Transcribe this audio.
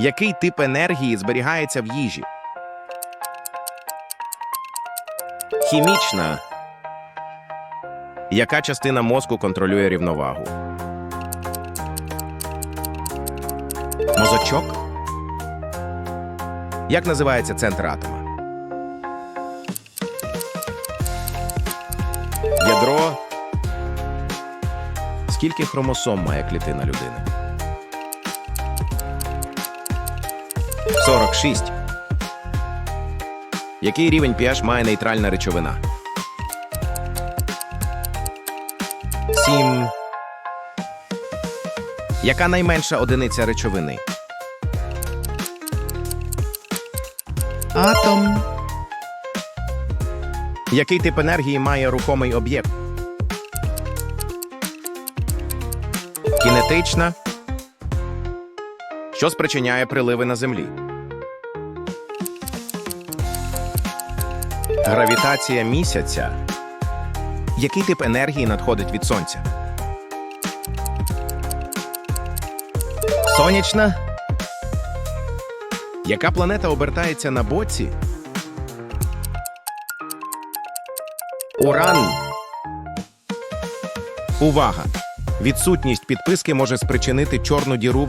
Який тип енергії зберігається в їжі? Хімічна. Яка частина мозку контролює рівновагу? Мозочок? Як називається центр атома? Ядро. Скільки хромосом має клітина людини? 46. Який рівень pH має нейтральна речовина? 7. Яка найменша одиниця речовини? Атом. Який тип енергії має рухомий об'єкт? Кінетична. Що спричиняє приливи на землі? Гравітація місяця. Який тип енергії надходить від сонця? Сонячна. Яка планета обертається на боці? Уран. Увага! Відсутність підписки може спричинити чорну діру в